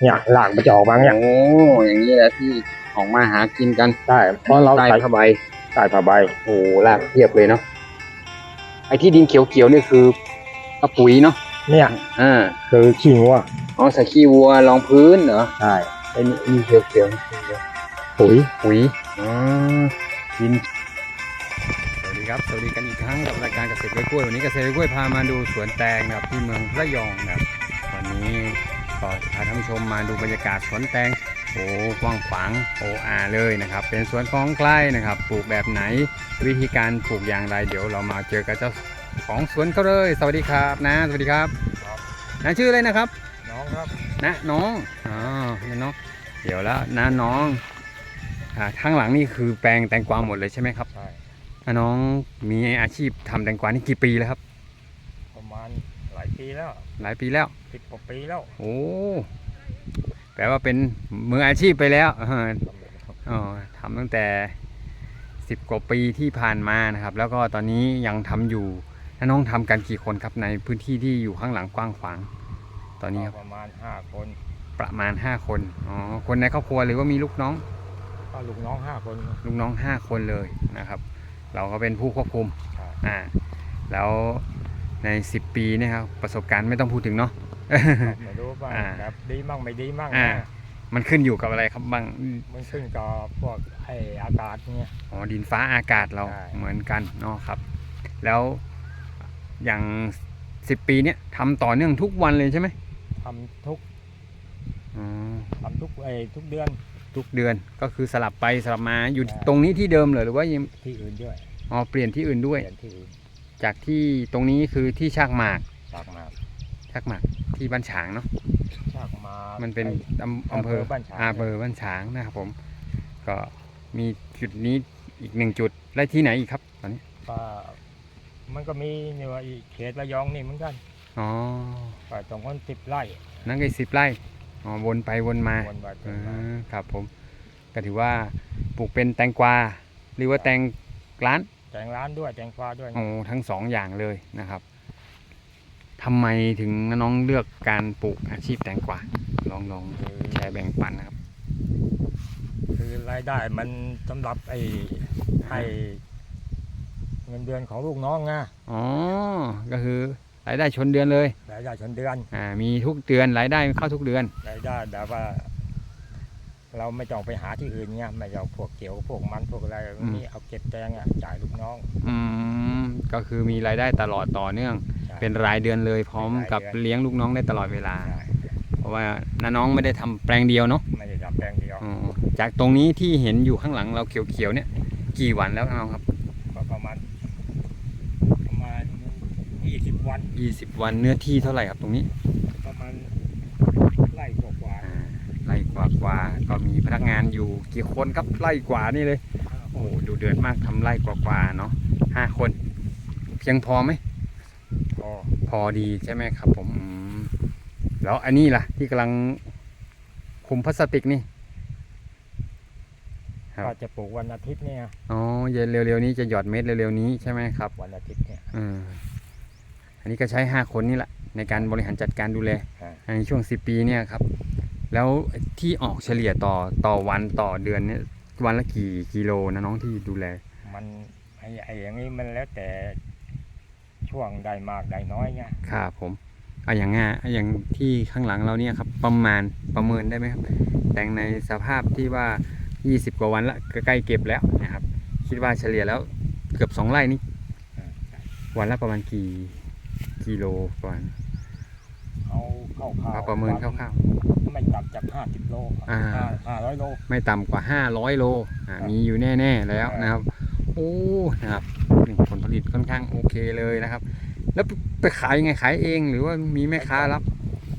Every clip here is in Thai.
เนี่ยหลากมันจะออกมาเนี่ยโอ้อย่างนี้แหละที่ออกมาหากินกันใช่เพราะเราใต้ใส่ผ้าใบใส่ผ้าใบโอ้รากเทียบเลยเนาะไอ้ที่ดินเขียวๆนี่คือกระปุ๋ยเนาะเนี่ยอ่าคือขี้งัวอ๋อใส่ขี้วัวรองพื้นเหรอใช่ไอ้นี่นี่เขียวๆนี่ปุ๋ยปุ๋ยอ๋อดินสวัสดีครับสวัสดีกันอีกครั้งกับรายการเกษตรกล้วยๆวันนี้เกษตรกล้วยๆพามาดูสวนแตงนะครับที่เมืองระยองนะครับวันนี้ ก็พาท่านผู้ชมมาดูบรรยากาศสวนแตงโอ้กว้างขวางโออาเลยนะครับ เป็นสวนของใกล้นะครับ ปลูกแบบไหนวิธีการปลูกอย่างไร เดี๋ยวเรามาเจอกับเจ้าของสวนเขาเลย สวัสดีครับนะ สวัสดีครับนะชื่ออะไรนะครับ น้องครับนะน้องอ๋อนะน้องเดี๋ยวแล้วนะน้องอ่าข้างหลังนี่คือแปลงแตงกวาหมดเลยใช่ไหมครับใช่นะน้องมีอาชีพทำแตงกวานี่กี่ปีแล้วครับ ประมาณหลาย ปีแล้วหลายปีแล้วสิบกว่าปีแล้วโอ้แปลว่าเป็นมืออาชีพไปแล้วเอออ๋อทำตั้งแต่สิบกว่าปีที่ผ่านมานะครับ แล้วก็ตอนนี้ยังทำอยู่นะน้องทำกันกี่คนครับในพื้นที่ที่อยู่ข้างหลังกว้างขวาง ตอนนี้ครับประมาณห้าคนประมาณ5คนอ๋อคนในครอบครัวหรือว่ามีลูกน้องก็ลูกน้องห้าคนลูกน้อง5คนเลยนะครับ เราก็เป็นผู้ควบคุมใช่อ่าแล้ว ใน 10 ปีเนี่ยครับประสบการณ์ไม่ต้องพูดถึงเนาะ ไม่รู้ว่าอ่า แบบดีมั่งไม่ดีมั่งอ่า นะมันขึ้นอยู่กับอะไรครับบ้างมันขึ้นกับพวกไออากาศเนี่ย อ๋อดินฟ้าอากาศเราใช่ เหมือนกันเนาะครับ แล้วอย่าง 10 ปีเนี่ยทำต่อเนื่องทุกวันเลยใช่ไหมทำทุกอ๋อทำทุกไอทุกเดือน ทุกเดือนก็คือสลับไปสลับมาอยู่ใช่ ตรงนี้ที่เดิมเลยหรือว่ายังที่อื่นด้วยอ๋อเปลี่ยนที่อื่นด้วยเปลี่ยนที่อื่น จากที่ตรงนี้คือที่ชากหมากจากมาชากหมากที่บ้านฉางเนาะจากมามันเป็นไอ้อำอำเภออำเภอบ้านฉางอำเภอบ้านฉางนะครับผม ก็มีจุดนี้อีกหนึ่งจุดและที่ไหนอีกครับตอนนี้ก็มันก็มีเนี่ยว่าอีเขตระยองนี่เหมือนกันอ๋อก็ตรงคนสิบไร่นั่นก็สิบไร่อ๋อวนไปวนมาวนไปวเอนมาอครับผมก็ถือว่าปลูกเป็นแตงกวาหรือว่าแตงร้าน แตงร้านด้วยแตงฟ้าด้วย โอ้ทั้งสองอย่างเลยนะครับทำไมถึงน้องเลือกการปลูกอาชีพแตงกวาลองลองคือแชร์แบ่งปันนะครับ คือรายได้มันสำหรับไอ้ให้เงินเดือนของลูกน้องไงอ๋อ ก็คือรายได้ชนเดือนเลย รายได้ชนเดือน อ่า มีทุกเดือนรายได้เข้าทุกเดือน รายได้แบบว่า เราไม่ต้องไปหาที่อื่นเงี้ยไม่เอาพวกเกี่ยวพวกมันพวกอะไรอืม นี่เอาเก็บแตงอะจ่ายลูกน้อง อืมก็คือมีรายได้ตลอดต่อเนื่อง ใช่ เป็นรายเดือนเลยพร้อมกับเป็นรายเดือนเลี้ยงลูกน้องได้ตลอดเวลา ใช่เพราะว่าน้าน้องไม่ได้ทำแปลงเดียวเนาะไม่ได้ทำแปลงเดียวอ๋อจากตรงนี้ที่เห็นอยู่ข้างหลังเราเขียวๆเนี่ย กี่วันแล้วน้องครับก็ประมาณประมาณยี่สิบวัน 20 วันเนื้อที่เท่าไหร่ครับตรงนี้ ประมาณไร่กว่า อ่าไร่ก ว่ากว่าๆก็มีพนักงานอยู่กี่คนครับไร่กว่านี่เลยๆโอ้โหดูเดือดมากทำไร่กว่ากว่าๆเนาะห้าคน เพียงพอไหมพอพอดีใช่ไหมครับ ผมอืมแล้วอันนี้ล่ะ ที่กำลังคุมพลาสติกนี่ครับก็จะปลูกวันอาทิตย์เนี่ยอ๋อเย็นเร็วๆนี้จะหยอดเม็ดเร็วๆนี้ใช่ไหมครับ วันอาทิตย์เนี่ยอืมอันนี้ก็ใช้ห้าคนนี่แหละในการบริหารจัดการดูแลอ่าในช่วงสิบปีเนี่ยครับ แล้วที่ออกเฉลี่ยต่อต่อวันต่อเดือนเนี่ยวันละกี่กิโลนะน้องที่ดูแล มันไอ้ไอ้อย่างนี้มันแล้วแต่ช่วงได้มากได้น้อยไงครับผมเอาอย่างง่ายเอาอย่างที่ข้างหลังเราเนี่ยครับประมาณประเมินได้ไหมครับ แต่งในสภาพที่ว่า 20 กว่าวันละใกล้ๆเก็บแล้วนะครับ คิดว่าเฉลี่ยแล้วเกือบสองไร่นี่อ่าวันละประมาณกี่กิโลประมาณเอาเข้าข้าวเอาประเมินคร่าว ไม่ต่ำจากห้าสิบโลอ่า ห้าห้าร้อยโลๆไม่ต่ำกว่า 500 โลอ่าครับ มีอยู่แน่ ๆ แล้วนะครับ โอ้นะครับนี่ผลผลิตค่อนข้างโอเคเลยนะครับ แล้วไปขายยังไงขายเองหรือว่ามีแม่ค้ารับ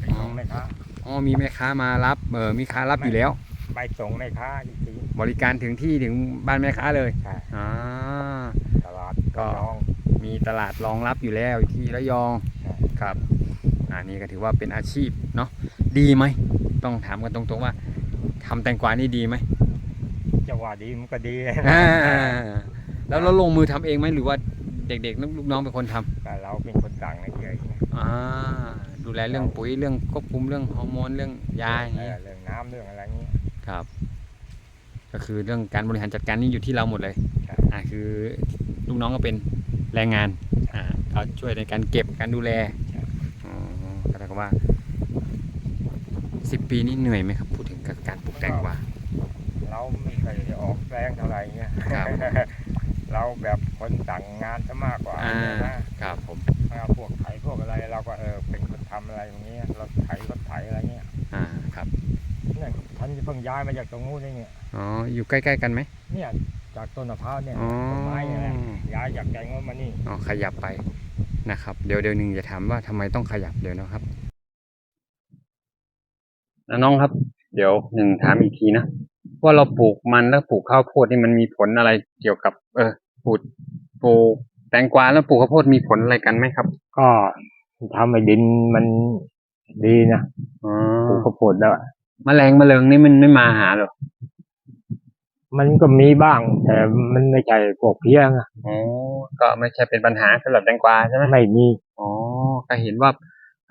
ไปส่งแม่ค้าอ๋อมีแม่ค้ามารับเออมีค้ารับอยู่แล้ว ไปส่งแม่ค้าอีกทีบริการถึงที่ถึงบ้านแม่ค้าเลยใช่อ่า ตลาดก็ระยอง มีตลาดรองรับอยู่แล้วที่ระยองใช่ครับ อันนี้ก็ถือว่าเป็นอาชีพเนาะดีไหม ต้องถามกันตรงๆว่าทำแตงกวานี่ดีไหมจะว่าดีมันก็ดีอ่าแล้วเราลงมือทำเองไหมหรือว่าเด็กๆลูกน้องเป็นคนทำแต่เราเป็นคนสั่งเฉยอ่าลดูแลเรื่องปุ๋ยเรื่องควบคุมเรื่องฮอร์โมนเรื่องยาอย่างเอเงี้อยเรื่องน้ำเรื่องอะไรเงี้ยครับ ก็คือเรื่องการบริหารจัดการนี่อยู่ที่เราหมดเลยครับอ่าคือลูกน้องก็เป็นแรงงานอ่าก็ช่วยในการเก็บการดูแลอ๋อก็เท่ากับว่า สิบปีนี่เหนื่อยไหมครับ พูดถึงกับการปลูกแตงกวา เราไม่เคอยได้ออกแรงเท่าไหร่เงี้ยครับ เราแบบคนสั่งงานซะมากกว่าอ่านะครับผมถ้าพวกไถพวกอะไรเราก็เออเป็นคนทำอะไรอย่างเงี้ยรถไถรถไถอะไรเงี้ยอ่าครับเนี่ยท่านเพิ่งย้ายมาจากตรงนู้นนี่เนี่ยอ๋ออยู่ใกล้ๆกันไหมเนี่ยจากต้นมะพร้าวเนี่ยอ๋อต้นไม้เนี่ยแหละย้ายจากแกงโน้นมานี่ อ๋อขยับไปนะครับ เดี๋ยวเดี๋ยวหนึ่งจะถามว่าทำไมต้องขยับเดี๋ยวนะครับ น้องครับ เดี๋ยวหนึ่งถามอีกทีนะว่าเราปลูกมันแล้วปลูกข้าวโพดนี่มันมีผลอะไรเกี่ยวกับ เออปลูกปลูกแตงกวาแล้วปลูกข้าวโพดมีผลอะไรกันไหมครับ ก็ทำให้ดินมันดีนะอ๋อปลูกข้าวโพดแล้วอะแมลงแมลงนี่มันไม่มาหาเหรอมันก็มีบ้าง แต่มันไม่ใช่พวกเพี้ยงอะอ๋อก็ไม่ใช่เป็นปัญหาสำหรับแตงกวาใช่ไหมไม่มีอ๋อก็เห็นว่า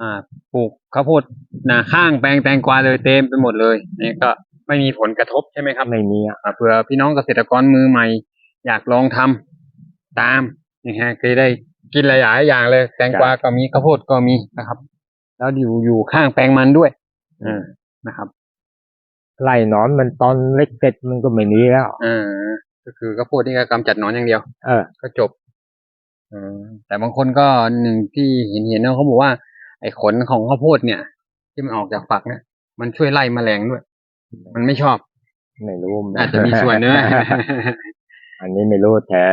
อ่าปลูกข้าวโพดหนาข้างแปลงแตงกวาเลยเต็มไปหมดเลยนี่ก็ไม่มีผลกระทบใช่ไหมครับไม่มีอะอ่าเผื่อพี่น้องเกษตรกรมือใหม่ อยากลองทำตามนี่ฮะคือได้กินหลายๆอย่างเลย แตงกวาก็มีข้าวโพดก็มีนะครับ แล้วอยู่อยู่ข้างแปลงมันด้วยอ่านะครับไล่หนอนมันตอนเล็กเสร็จมันก็ไม่มีแล้วอ่าก็คือข้าวโพดนี่ก็กำจัดหนอนอย่างเดียว เออ ก็จบอืมแต่บางคนก็หนึ่งที่เห็นเห็นๆเนอะเขาบอกว่า ไอ้ขนของข้าวโพดเนี่ย ที่มันออกจากฝักเนี่ยมันช่วยไล่แมลงด้วย มันไม่ชอบไม่รู้อาจจะมีส่วนด้วยอันนี้ไม่รู้แต่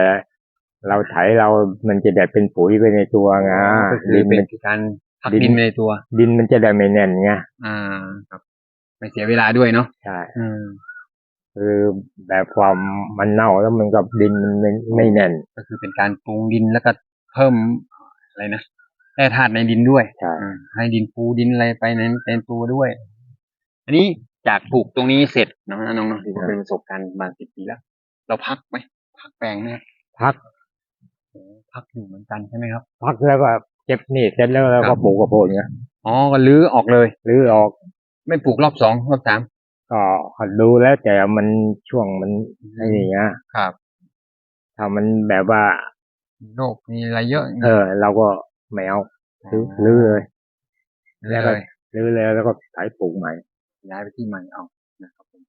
เราไถเรามันจะได้เป็นปุ๋ยไปในตัวไงก็คือดินเป็มันนการพักดินดินไปในตัว ดินมันจะได้ไม่แน่นไงอ่า ครับ ไม่เสียเวลาด้วยเนาะใช่อืมคือแบบความมันเน่าแล้วมันกับดินมันไม่ไม่แน่น ก็คือเป็นการปรุงดินแล้วก็เพิ่มอะไรนะ แร่ธาตุในดินด้วยใช่อ่าให้ดินปูดินอะไรไปในในตัวด้วย อันนี้จากปลูกตรงนี้เสร็จเนาะน้องๆที่เป็นประสบการณ์มาสิบปีแล้ว เราพักไหมพักแปลงไหมครับพักโอ้พักอยู่เหมือนกันใช่ไหมครับ พักแล้วก็เก็บนี่เสร็จแล้วเราครัก็บปลูกกระโพดไงอ๋อก็ลื้อออกเลยหรือออก ไม่ปลูกรอบสองรอบสามก็ดูแล้วแต่มันช่วงมันไอ้นี่ยครับ ถ้ามันแบบว่าโรคมีอะไรเยอะ เออ เราก็ ไม่เอาลื้อลื้อเลยแล้วเลยลื้อเลยแล้วก็ไถปลูกใหม่ ย้ายไปที่ใหม่เอานะครับผม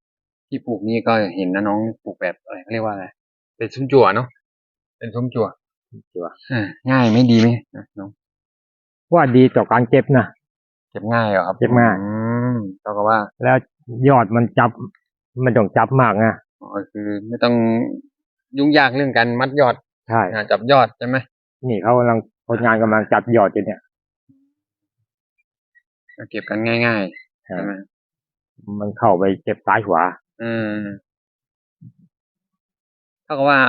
ที่ปลูกนี่ก็เห็นนะน้องปลูกแบบอะไรเขาเรียกว่าอะไรเป็นซุ้มจั่วเนาะเป็นซุ้มจั่วจั่วอ่าง่ายไหม่ดีไหมนะน้องว่าดีต่อการเก็บนะเก็บง่ายเหรอครับเก็บง่ายอืมเท่ากับว่า แล้วยอดมันจับ มันต้องจับมากไงอ๋อคือไม่ต้องยุ่งยากเรื่องการมัดยอดใช่อ่าจับยอดใช่ไหมนี่เขากำลัง คนงานกำลังจับยอดอยู่เนี่ยก็เก็บกันง่ายๆใช่ไหมมันเข้าไปเก็บซ้ายขวาอืมเท่ากับว่า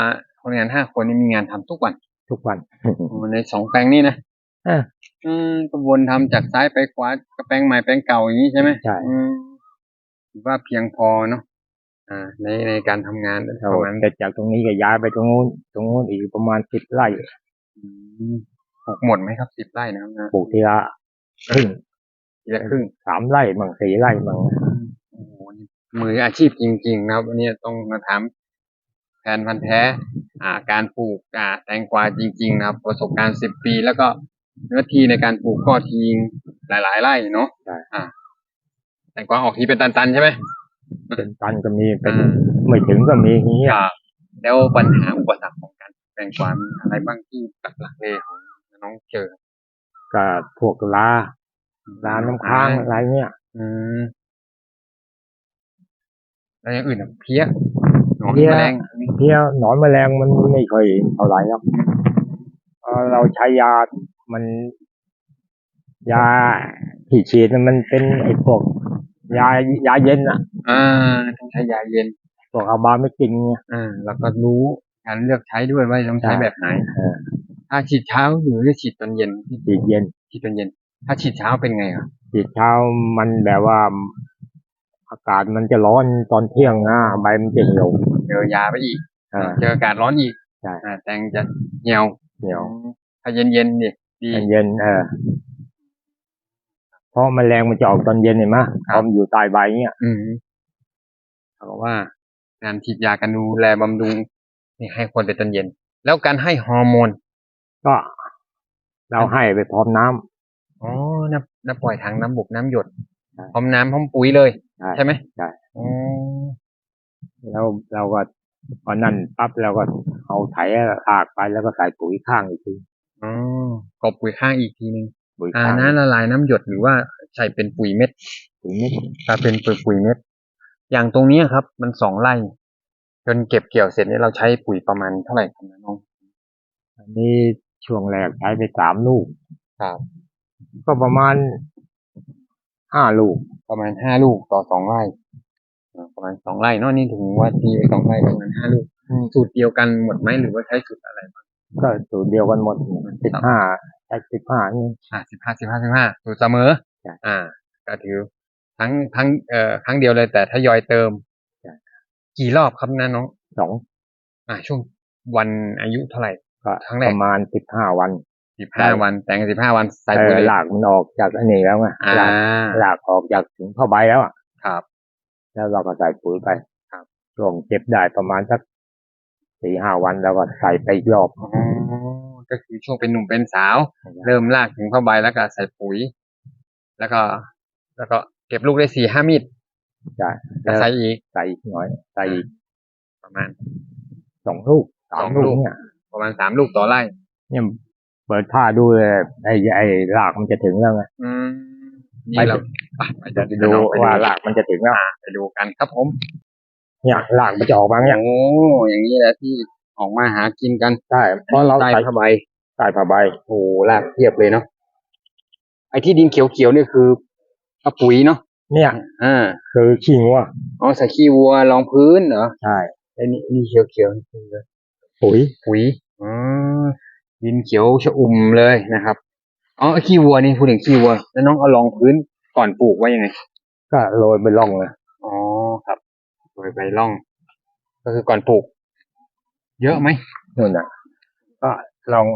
คนงานห้าคนนี้มีงานทำทุกวัน ทุกวันในสองแปลงนี่นะเอออืมก็วนทำจากซ้ายไปขวาก็แปลงใหม่แปลงเก่าอย่างนี้ใช่ไหมใช่อืมถือว่าเพียงพอเนาะอ่า ในในการทำงานเราประมาณเสร็จจากตรงนี้ก็ย้ายไปตรงนู้นตรงนู้นอีกประมาณสิบไร่อืม ปลูกหมดไหมครับสิบไร่นะครับนะปลูกทีละครึ่งทีละครึ่งสามไร่มั่งสี่ไร่มั่งโอ้โหนี่มืออาชีพจริง ๆ นะครับวันนี้ต้องมาถามแทนพันธุ์แท้ อ่า การปลูกอ่าแตงกวาจริง ๆ นะครับ ประสบการณ์สิบปี แล้วก็เนื้อที่ในการปลูกก็ทีหลายๆไร่เนาะใช่อ่าแตงกวาออกทีเป็นตันๆใช่ไหมเป็นตันก็มีเป็นอ่าไม่ถึงก็มีอย่างเงี้ยครับแล้วปัญหาอุปสรรคของการแปลงความมีอะไรบ้างที่หลักๆเลยของ น้องเจอก็พวกลาลาน้ำค้างอะไรเงี้ยอืมแล้วอย่างอื่นอะเพี้ยหนอนเพี้ยแมลงเพี้ยหนอนแมลงมันไม่ค่อยเท่าไหร่ครับเอ่อเราใช้ยามัน ยาที่ฉีดน่ะมันเป็นไอ้พวกยายาเย็นอะอ่าต้องใช้ยาเย็นพวกอาบาไม่กินเนี่ยอ่าแล้วก็รู้การเลือกใช้ด้วยว่าต้องใช้ใช่แบบไหนเออ ถ้าฉีดเช้าหรือฉีดตอนเย็นฉีดเย็นฉีดตอนเย็น ถ้าฉีดเช้าเป็นไงครับฉีดเช้ามันแบบว่าอากาศมันจะร้อนตอนเที่ยงนะใบมันจะเหี่ยวเจอยาไปอีกอ่าเจออากาศร้อนอีกใช่อ่าแตงจะเหี่ยวเหี่ยวถ้าเย็นเย็นๆนี่ดีเย็นๆเออราะแมลงมันจะออกตอนเย็นเห็นไหมพอมันอยู่ใต้ใบเนี่ย อืมเขาบอกว่า การฉีดยากันดูแลบำรุงนี่ให้ควรเป็นตอนเย็น แล้วการให้ฮอร์โมน ก็เราให้ไปพร้อมน้ำอ๋อน้ำน้ำปล่อยทางน้ำบกน้ำหยดใช่พร้อมน้ำพร้อมปุ๋ยเลย ใช่ไหมใช่อ๋อแล้วเราก็พอนั่นปั๊บเราก็เอาไถลากไปแล้วก็ใส่ปุ๋ยข้างอีกทีอ๋อกอบปุ๋ยข้างอีกทีนึงปุ๋ยอ่าข้างน้ำละลายน้ำหยดหรือว่าใส่เป็นปุ๋ยเม็ด ปุ๋ยนิดถ้าเป็นปุ๋ยปุ๋ยเม็ด อย่างตรงเนี้ยครับ มันสองไร่จนเก็บเกี่ยวเสร็จเนี่ยเราใช้ปุ๋ยประมาณเท่าไหร่ครับน้องอันนี้ ช่วงแรกใช้ไปสามลูก ครับ ก็ประมาณห้าลูก ประมาณห้าลูกต่อสองไร่อ่าประมาณสองไร่เนอะนี่ถึงว่าตีไปสองไร่ประมาณห้าลูก สูตรเดียวกันหมดไหมหรือว่าใช้สูตรอะไรบ้างก็สูตรเดียวกันหมดสิบห้าใช้สิบห้านี่อ่าสิบห้าสิบห้าสิบห้าสูตรเสมอใช่อ่า ก็ถือทั้งทั้งเอ่อครั้งเดียวเลยแต่ทยอยเติมใช่กี่รอบครับนะน้องสองอ่าช่วงวันอายุเท่าไหร่ ก็ครั้งแรปกระมาณสิบห้าวันสิบห้าวัน แต่งสิบห้าวันใส่เอปุ๋ยอเลยหลากมันออกจากอันนี้แล้วไงอ่าหลากหลากออกจากถึงผ้าใบแล้วอะครับ แล้วเราก็ใส่ปุ๋ยไปครับช่วงเก็บได้ประมาณสักสี่ห้าวันเราก็ใส่ไปอีกรอบอ๋อก็คือช่วงเป็นหนุ่มเป็นสาว เริ่มลากถึงผ้าใบแล้วก็ใส่ปุ๋ย แล้วก็ แล้วก็เก็บลูกได้สี่ห้ามีดใช่ก็ใส่อีกใส่อีกหน่อย ใส่อีกประมาณสองลูกสาสมองลูลูกกเนี่ย ประมาณสามลูกต่อไร่เนี่ยเปิดผ้าดูเลยไอ้ไอ้รากมันจะถึงแล้วไงอืมนี่เราไปไปจะดูดูไปว่ารากมันจะถึงแล้วไปดูกันครับผมเนี่ยรากมันจะออกมาเนี่ยโอ้อย่างนี้แหละที่ออกมาหากินกันใช่เพราะเราใต้ใส่ผ้าใบใต้ผ้าใบโอ้ลากเทียบเลยเนาะไอ้ที่ดินเขียวๆเนี่ยคือกระปุ๋ยเนาะเนี่ยอ่าคือขี้งัวอ๋อใส่ขี้วัวรองพื้นเหรอใช่ไอ้นี่นี่เขียวๆนี่คือ ปุ๋ยปุ๋ยอ๋อดินเขียวชอุ่มเลยนะครับอ๋อขี้วัวนี่พูดถึงขี้วัว แล้วน้องเอารองพื้นก่อนปลูกไว้ยังไง ก็โรยไปร่องเลยอ๋อครับโดยใบร่อง ก็คือก่อนปลูก เยอะไหมนู่นน่ะ ก็ลอง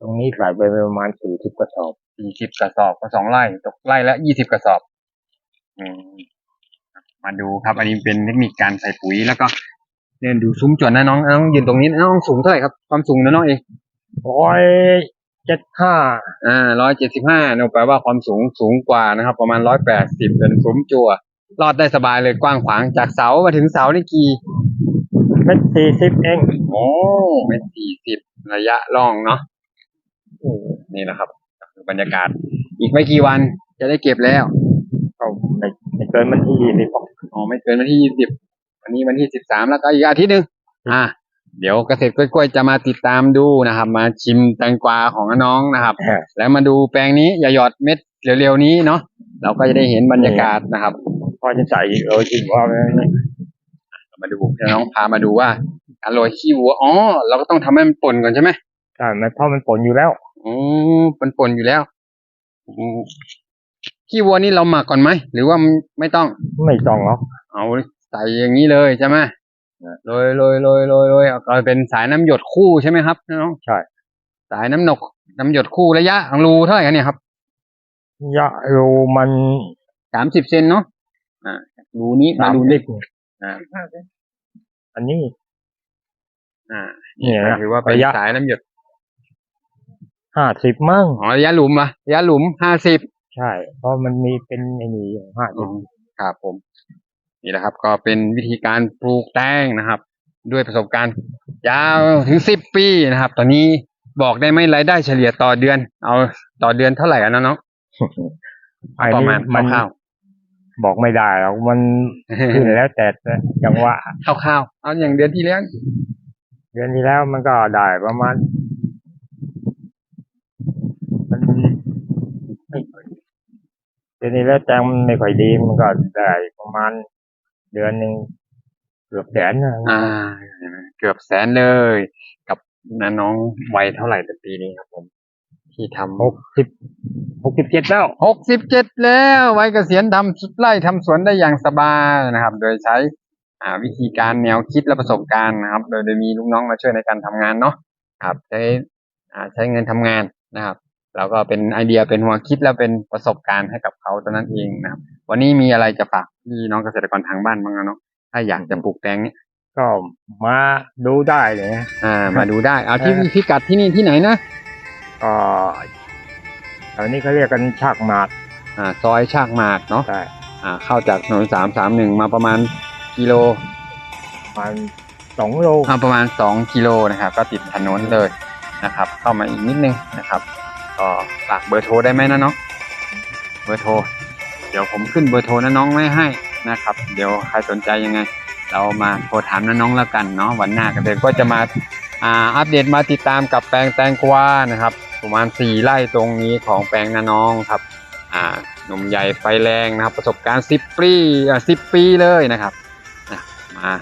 ตรงนี้ใส่ไปประมาณสี่สิบกระสอบสี่สิบกระสอบก็สองไร่ตกไร่ละยี่สิบกระสอบ อืมมาดูครับ อันนี้เป็นเทคนิคการใส่ปุ๋ยแล้วก็ เดินดูซุ้มจวนนะน้องน้องยืนตรงนี้น้องสูงเท่าไหร่ครับความสูงนะน้องเองร้อยเจ็ดห้าอ่าร้อยเจ็ดสิบห้าเนี่ยแปลว่าความสูงสูงกว่านะครับ ประมาณร้อยแปดสิบเป็นซุ้มจั่วรอดได้สบายเลยกว้างขวางจากเสามาถึงเสานี่กี่เม็ดสี่สิบเองโอ้เมตรสี่สิบระยะล่องเนาะโอ้นี่นะครับก็คือบรรยากาศ อีกไม่กี่วันจะได้เก็บแล้วก็ไม่ไม่เกินมันที่ยี่สิบอ๋อไม่เกินวันที่ยี่สิบ วันนี้วันที่สิบสามแล้วก็อีกอาทิตย์หนึ่งอ่า เดี๋ยวเกษตรกล้วยๆจะมาติดตามดูนะครับ มาชิมแตงกวาของน้องนะครับแล้วมาดูแปลงนี้อย่าหยอดเม็ดเร็วๆนี้เนาะเราก็จะได้เห็นบรรยากาศนะครับ พอจะใส่อีกเออจริงว่าไหมมาดูน้องพามาดูว่าการโรยขี้วัวอ๋อเราก็ต้องทำให้มันป่นก่อนใช่ไหมใช่มันเพราะมันปนอยู่แล้ว อ๋อมันป่นอยู่แล้วอืมขี้วัวนี่เราหมักก่อนไหมหรือว่าไม่ต้องไม่ต้องหรอกเอา ใส่อย่างนี้เลยใช่ไหมโรยโรยโรยโรยโรยเอาก็เป็นสายน้ำหยดคู่ใช่ไหมครับน้องใช่ สายน้ำหนกน้ำหยดคู่ระยะของรูเท่าไหร่กันเนี่ยครับยะรูมันสามสิบเซนเนาะอ่ารูนี้มาสามรูสินี้บอ่าอันนี้ อ่าเนี่ยก็ถือว่าเป็นระยะสายน้ำหยดห้าสิบมั่งอ๋อระยะหลุมอะระยะหลุมห้าสิบใช่ เพราะมันมีเป็นไอ้นี่อยู่ห้าสิบครับผม นี่แหละครับ ก็เป็นวิธีการปลูกแตงนะครับ ด้วยประสบการณ์ยาวถึงสิบปีนะครับ ตอนนี้บอกได้ไหมรายได้เฉลี่ยต่อเดือน เอาต่อเดือนเท่าไหร่กันนะน้องไอ้ประนี่มาณมันคร่าวบอกไม่ได้หรอกมันขึ้นๆแล้วแต่จังหวะคร่าวๆเอาอย่างเดือนที่แล้วเดือนที่แล้วมันก็ได้ประมาณมันไม่ค่อยเดือนนี้แล้วแจงมันไม่ค่อยดีมันก็ได้ประมาณ เดือนหนึ่งเกือบแสนนะอ่า เกือบแสนเลย กับน้าน้องวัยเท่าไหร่แต่ปีนี้ครับผม ที่ทำหกสิบหกสิบเจ็ดแล้วหกสิบเจ็ดแล้ววัยเกษียณทำไร่ทำสวนได้อย่างสบายนะครับ โดยใช้อ่าวิธีการแนวคิดและประสบการณ์นะครับ โดยโดยมีลูกน้องมาช่วยในการทำงานเนาะครับใช้อ่าใช้เงินทำงานนะครับโดแล้วก็เป็นไอเดียเป็นหัวคิดแล้วเป็นประสบการณ์ให้กับเขาเท่านั้นเองนะครับ วันนี้มีอะไรจะฝากพี่น้องเกษตรกรทางบ้านบ้างอะเนาะถ้าอยากจะปลูกแตงเนี่ยก็มาดูได้เลยนะอ่า มาดูได้ เอาที่เออพิกัดที่นี่ที่ไหนนะก็แถวนี้เขาเรียกกันฉากหมาดอ่า ซอยชากหมากเนาะใช่อ่า เข้าจากถนนสามสามหนึ่งมาประมาณกิโลประมาณสองโลอ่าประมาณสองกิโลนะครับ ก็ติดถนนเลยนะครับ เข้ามาอีกนิดนึงนะครับ ก็ฝากเบอร์โทรได้ไหมนะน้องเบอร์โทร เดี๋ยวผมขึ้นเบอร์โทรนะน้องไม่ให้นะครับ เดี๋ยวใครสนใจยังไง เรามาโทรถามนะน้องแล้วกันเนาะวันหน้ากันเด็ก็จะมาอ่าอัปเดตมาติดตามกับแปลงแตงกวานะครับ ประมาณสี่ไร่ตรงนี้ของแปลงนาน้องครับอ่าหนุ่มใหญ่ไฟแรงนะครับ ประสบการณ์สิบปีอ่าสิบปีเลยนะครับนะมา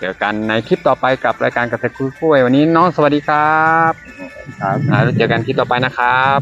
เจอกันในคลิปต่อไปกับรายการเกษตรกล้วยวันนี้น้องสวัสดีครับ ครับอ่าแล้วเจอกันคลิปต่อไปนะครับ